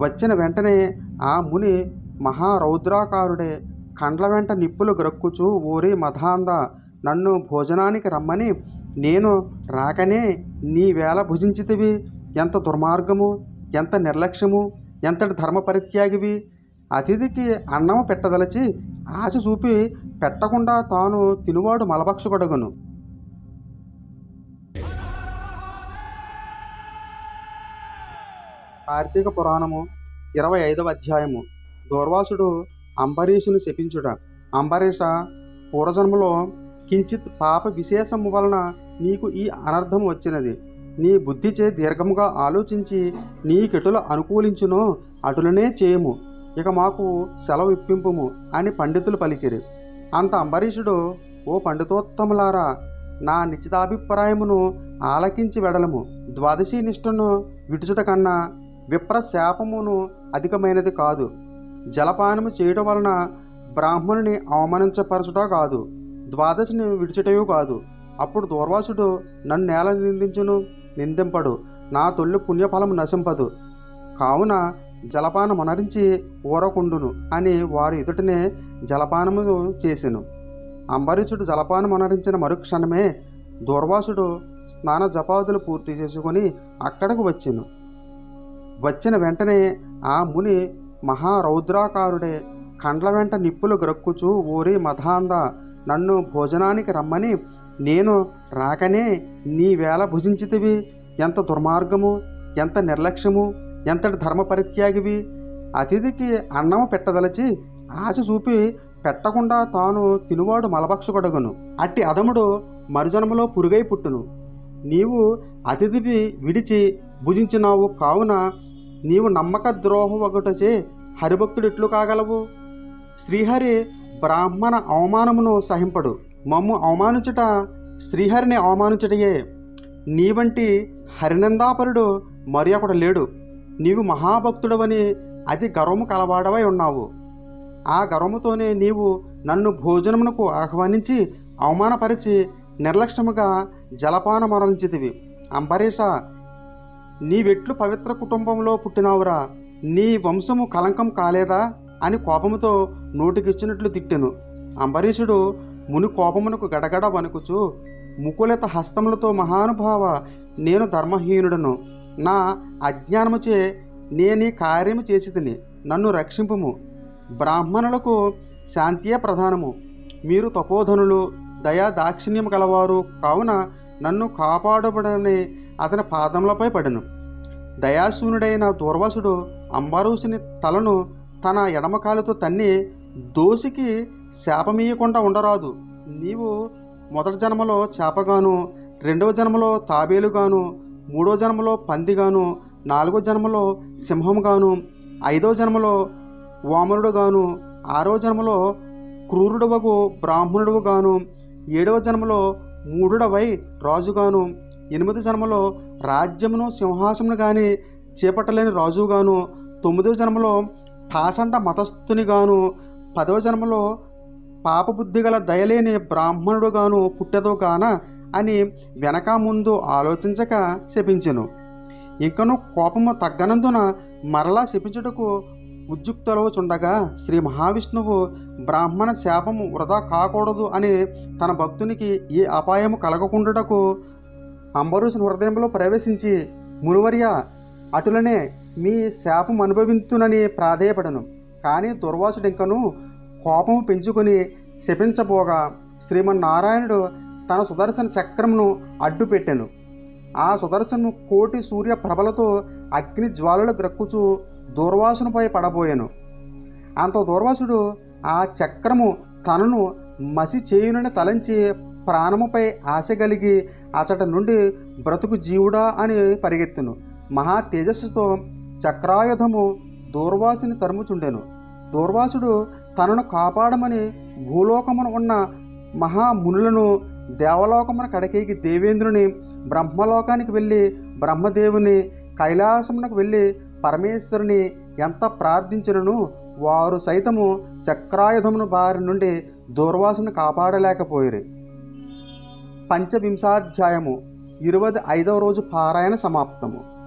వచ్చిన వెంటనే ఆ ముని మహారౌద్రాకారుడే కండ్ల వెంట నిప్పులు గ్రక్కుచూ ఊరి మధాంద నన్ను భోజనానికి రమ్మని. నేను రాకనే నీ వేళ భుజించితివి. ఎంత దుర్మార్గము ఎంత నిర్లక్ష్యము ఎంతటి ధర్మ పరిత్యాగివి అతిథికి అన్నము పెట్టదలచి ఆశ చూపి పెట్టకుండా తాను తినువాడు మలభక్షకుడగును కార్తీక పురాణము ఇరవై ఐదవ అధ్యాయము. దూర్వాసుడు అంబరీషుని శపించుట. అంబరీష పూర్వజన్మలో కించిత్ పాప విశేషము వలన నీకు ఈ అనర్థం వచ్చినది. నీ బుద్ధిచే దీర్ఘముగా ఆలోచించి నీ కెటుల అనుకూలించునో అటులనే చేయము. ఇక మాకు సెలవు ఇప్పింపుము అని పండితులు పలికిరి. అంత అంబరీషుడు ఓ పండితోత్తములారా నా నిశ్చితాభిప్రాయమును ఆలకించి వెడలము. ద్వాదశి నిష్ఠను విడుచుట కన్నా విప్ర శాపమును అధికమైనది కాదు. జలపానము చేయటం వలన బ్రాహ్మణుని అవమానించపరచుట కాదు. ద్వాదశిని విడిచుటయు కాదు. అప్పుడు దూర్వాసుడు నన్ను నేల నిందించును? నిందింపడు. నా తొల్లి పుణ్యఫలము నశింపదు. కావున జలపానం అనరించి ఊరకుండును అని వారి ఎదుటనే జలపానము చేసెను. అంబరీషుడు జలపానం అనరించిన మరుక్షణమే దూర్వాసుడు స్నాన జపాదులు పూర్తి చేసుకొని అక్కడకు వచ్చెను. వచ్చిన వెంటనే ఆ ముని మహారౌద్రాకారుడే కండ్ల వెంట నిప్పులు గ్రక్కుచూ ఊరి మధాంద నన్ను భోజనానికి రమ్మని. నేను రాకనే నీ వేళ భుజించితివి. ఎంత దుర్మార్గము ఎంత నిర్లక్ష్యము ఎంతటి ధర్మ పరిత్యాగివి. అతిథికి అన్నము పెట్టదలచి ఆశ చూపి పెట్టకుండా తాను తినువాడు మలభక్షకుడగును అట్టి అదముడు మరుజన్మలో పురుగై పుట్టును. నీవు అతిథివి విడిచి భుజించినావు. కావున నీవు నమ్మక ద్రోహం ఒకటచే హరిభక్తుడు ఎట్లు కాగలవు. శ్రీహరి బ్రాహ్మణ అవమానమును సహింపడు. మమ్ము అవమానించుట శ్రీహరిని అవమానించుటయే. నీ వంటి హరినందాపరుడు మరి ఒకడు లేడు. నీవు మహాభక్తుడవని అతి గర్వము కలవాడవై ఉన్నావు. ఆ గర్వముతోనే నీవు నన్ను భోజనమునకు ఆహ్వానించి అవమానపరిచి నిర్లక్ష్యముగా జలపాన మరణించితివి అంబరీష నీవెట్లు పవిత్ర కుటుంబంలో పుట్టినావురా. నీ వంశము కలంకం కాలేదా? అని కోపముతో నోటికిచ్చినట్లు తిట్టెను. అంబరీషుడు ముని కోపమునకు గడగడ వణుకుచు ముకులత హస్తములతో మహానుభావ నేను ధర్మహీనుడను. నా అజ్ఞానముచే నేనీ కార్యము చేసి తిని నన్ను రక్షింపుము. బ్రాహ్మణులకు శాంతియే ప్రధానము. మీరు తపోధనులు దయా దాక్షిణ్యం గలవారు కావున నన్ను కాపాడబడని అతని పాదములపై పడెను. దయాశూనుడైన దూర్వాసుడు అంబరూసుని తలను తన ఎడమకాలుతో తన్ని దోసికి శాపమీయకుండా ఉండరాదు. నీవు మొదటి జన్మలో చేపగాను రెండవ జన్మలో తాబేలుగాను మూడో జన్మలో పందిగాను నాలుగో జన్మలో సింహంగాను ఐదో జన్మలో వామనుడుగాను ఆరో జన్మలో క్రూరుడవగు బ్రాహ్మణుడుగాను ఏడవ జన్మలో మూఢుడవై రాజుగాను ఎనిమిది జన్మలో రాజ్యమును సింహాసమును గాని చేపట్టలేని రాజుగాను తొమ్మిదవ జన్మలో పాసంట మతస్థునిగాను పదవ జన్మలో పాపబుద్ధి గల దయలేని బ్రాహ్మణుడుగాను పుట్టెదో గాన అని వెనక ముందు ఆలోచించక శపించెను. ఇంకను కోపము తగ్గనందున మరలా శపించుటకు ఉద్యుక్తలవుచుండగా శ్రీ మహావిష్ణువు బ్రాహ్మణ శాపము వృధా కాకూడదు అని తన భక్తునికి ఏ అపాయము కలగకుండుటకు అంబరీషుని హృదయంలో ప్రవేశించి మునువర్య అటులనే మీ శాపం అనుభవింతునని ప్రాధేయపడను. కానీ దుర్వాసుడింకను కోపము పెంచుకొని శపించబోగా శ్రీమన్నారాయణుడు తన సుదర్శన చక్రమును అడ్డుపెట్టాను. ఆ సుదర్శను కోటి సూర్య ప్రభలతో అగ్ని జ్వాలలు గ్రక్కుచూ దూర్వాసునిపై పడబోయాను. అంత దూర్వాసుడు ఆ చక్రము తనను మసి చేయునని తలంచి ప్రాణముపై ఆశ కలిగి అచట నుండి బ్రతుకు జీవుడా అని పరిగెత్తును. మహా తేజస్సుతో చక్రాయుధము దూర్వాసుని తరుముచుండెను. దూర్వాసుడు తనను కాపాడమని భూలోకమున ఉన్న మహామునులను దేవలోకమున కడకేకి దేవేంద్రుని బ్రహ్మలోకానికి వెళ్ళి బ్రహ్మదేవుని కైలాసమునకు వెళ్ళి పరమేశ్వరుని ఎంత ప్రార్థించినను వారు సైతము చక్రాయుధమును బారి నుండి దూర్వాసును కాపాడలేకపోయిరి. పంచవింశాధ్యాయము ఇరవై ఐదవ రోజు పారాయణ సమాప్తము.